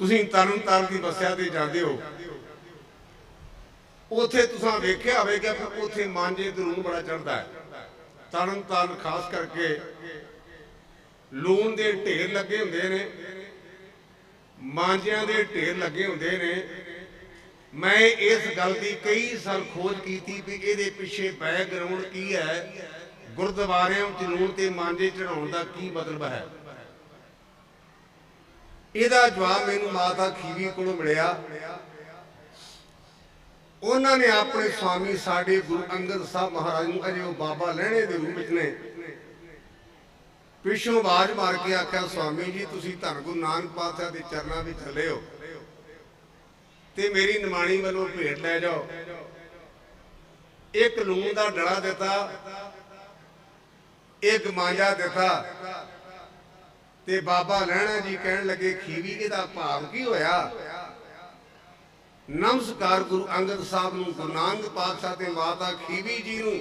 ਤੁਸੀਂ ਤਰਨ ਤਾਰਨ ਦੀ ਬੱਸਿਆ ਤੇ ਜਾਂਦੇ ਹੋ। ਉਥੇ ਤੁਸੀਂ ਵੇਖਿਆ ਹੋਵੇਗਾ ਕਿ ਉਥੇ ਮਾਂਜੇ ਤੇ ਲੂਣ ਬੜਾ ਚੜਦਾ ਹੈ। ਤਰਨ ਤਾਰਨ ਖਾਸ ਕਰਕੇ ਲੂਣ ਦੇ ਢੇਰ ਲੱਗੇ ਹੁੰਦੇ ਨੇ, ਮਾਂਜਿਆਂ ਦੇ ਢੇਰ ਲੱਗੇ ਹੁੰਦੇ ਨੇ। ਮੈਂ ਇਸ ਗੱਲ ਦੀ ਕਈ ਸਾਲ ਖੋਜ ਕੀਤੀ ਵੀ ਇਹਦੇ ਪਿੱਛੇ ਬੈਕਗ੍ਰਾਉਂਡ ਕੀ ਹੈ, ਗੁਰਦੁਆਰਿਆਂ ਵਿੱਚ ਲੂਣ ਤੇ ਮਾਂਜੇ ਚੜਾਉਣ ਦਾ ਕੀ ਮਤਲਬ ਹੈ। ਇਹਦਾ ਜਵਾਬ ਮੈਨੂੰ ਮਾਤਾ ਖੀਵੀ ਕੋਲੋਂ ਮਿਲਿਆ। ਉਹਨਾਂ ਨੇ ਆਪਣੇ ਸਵਾਮੀ ਸਾਡੇ ਗੁਰੂ ਅੰਗਦ ਸਾਹਿਬ ਮਹਾਰਾਜ ਨੂੰ ਅਜੇ ਉਹ ਬਾਬਾ ਲੈਣੇ ਦੇ ਰੂਪ ਵਿੱਚ ਨੇ। ਪਿੱਛੋਂ ਆਵਾਜ਼ ਮਾਰ ਕੇ ਆਖਿਆ, ਸਵਾਮੀ ਜੀ, ਤੁਸੀਂ ਧੰਨ ਗੁਰੂ ਨਾਨਕ ਪਾਤਸ਼ਾਹ ਦੇ ਚਰਨਾਂ ਵਿੱਚ ਚੱਲੇ ਹੋ ਤੇ ਮੇਰੀ ਨਿਮਾਣੀ ਵੱਲੋਂ ਭੇਟ ਲੈ ਜਾਓ। ਇੱਕ ਲੂਣ ਦਾ ਡੜਾ ਦਿੱਤਾ, ਇੱਕ ਮਾਂਜਾ ਦਿੱਤਾ। ਤੇ ਬਾਬਾ ਲਹਿਣਾ ਜੀ ਕਹਿਣ ਲੱਗੇ ਖੀਵੀ ਇਹਦਾ ਭਾਵ ਕੀ ਹੋਇਆ? ਨਮਸਕਾਰ ਗੁਰੂ ਅੰਗਦ ਸਾਹਿਬ ਨੂੰ, ਗੁਰੂ ਨਾਨਕ ਪਾਤਸ਼ਾਹ ਤੇ ਮਾਤਾ ਖੀਵੀ ਜੀ ਨੂੰ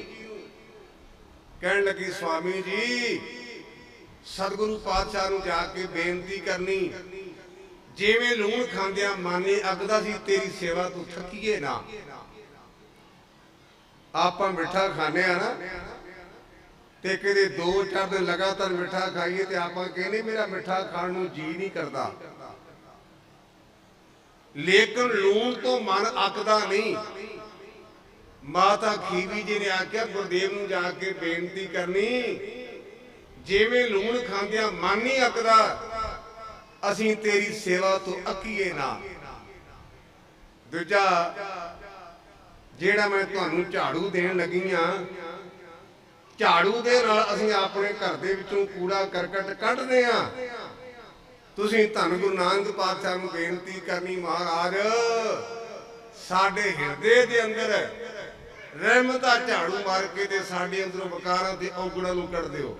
ਕਹਿਣ ਲੱਗੀ, ਸਵਾਮੀ ਜੀ, ਸਤਿਗੁਰੂ ਪਾਤਸ਼ਾਹ ਨੂੰ ਜਾ ਕੇ ਬੇਨਤੀ ਕਰਨੀ, ਜਿਵੇਂ ਲੂਣ ਖਾਂਦਿਆਂ ਮਾਨੇ ਅਗਦਾ ਸੀ, ਤੇਰੀ ਸੇਵਾ ਤੋਂ ਥੱਕੀਏ ਨਾ। ਆਪਾਂ ਮਿੱਠਾ ਖਾਂਦੇ ਆ ਨਾ ਤੇ ਕਿਤੇ ਦੋ ਚਾਰ ਦਿਨ ਲਗਾਤਾਰ ਮਿੱਠਾ ਖਾਈਏ ਤੇ ਆਪਾਂ ਕਹਿੰਦੇ ਮੇਰਾ ਮਿੱਠਾ ਖਾਣ ਨੂੰ ਜੀ ਨਹੀਂ ਕਰਦਾ। ਲੇਕਿਨ ਲੂਣ ਤੋਂ ਮਨ ਅੱਕਦਾ ਨਹੀਂ। ਮਾਤਾ ਖੀਵੀ ਜੀ ਨੇ ਆਖਿਆ, ਗੁਰਦੇਵ ਨੂੰ ਜਾ ਕੇ ਬੇਨਤੀ ਕਰਨੀ, ਜਿਵੇਂ ਲੂਣ ਖਾਂਦਿਆਂ ਮਨ ਨਹੀਂ ਅੱਕਦਾ, ਅਸੀਂ ਤੇਰੀ ਸੇਵਾ ਤੋਂ ਅੱਕੀਏ ਨਾ। ਦੂਜਾ, ਜਿਹੜਾ ਮੈਂ ਤੁਹਾਨੂੰ ਝਾੜੂ ਦੇਣ ਲੱਗੀ ਆ ਝਾੜੂ ਦੇ ਨਾਲ ਅਸੀਂ ਆਪਣੇ ਘਰ ਦੇ ਵਿੱਚੋਂ ਕੂੜਾ, ਕਰਕਟ ਕੱਢਦੇ ਆ ਤੁਸੀਂ ਧੰਨ ਗੁਰੂ ਨਾਨਕ ਪਾਤਸ਼ਾਹ ਨੂੰ ਬੇਨਤੀ ਕਰਨੀ ਮਹਾਰਾਜ, ਸਾਡੇ ਹਿਰਦੇ ਦੇ ਅੰਦਰ ਰਹਿਮਤ ਦਾ ਝਾੜੂ ਮਾਰ ਕੇ ਤੇ ਸਾਡੇ ਅੰਦਰੋਂ ਵਕਾਰਾਂ ਤੇ ਔਗਣਾਂ ਨੂੰ ਕੱਢ ਦਿਓ।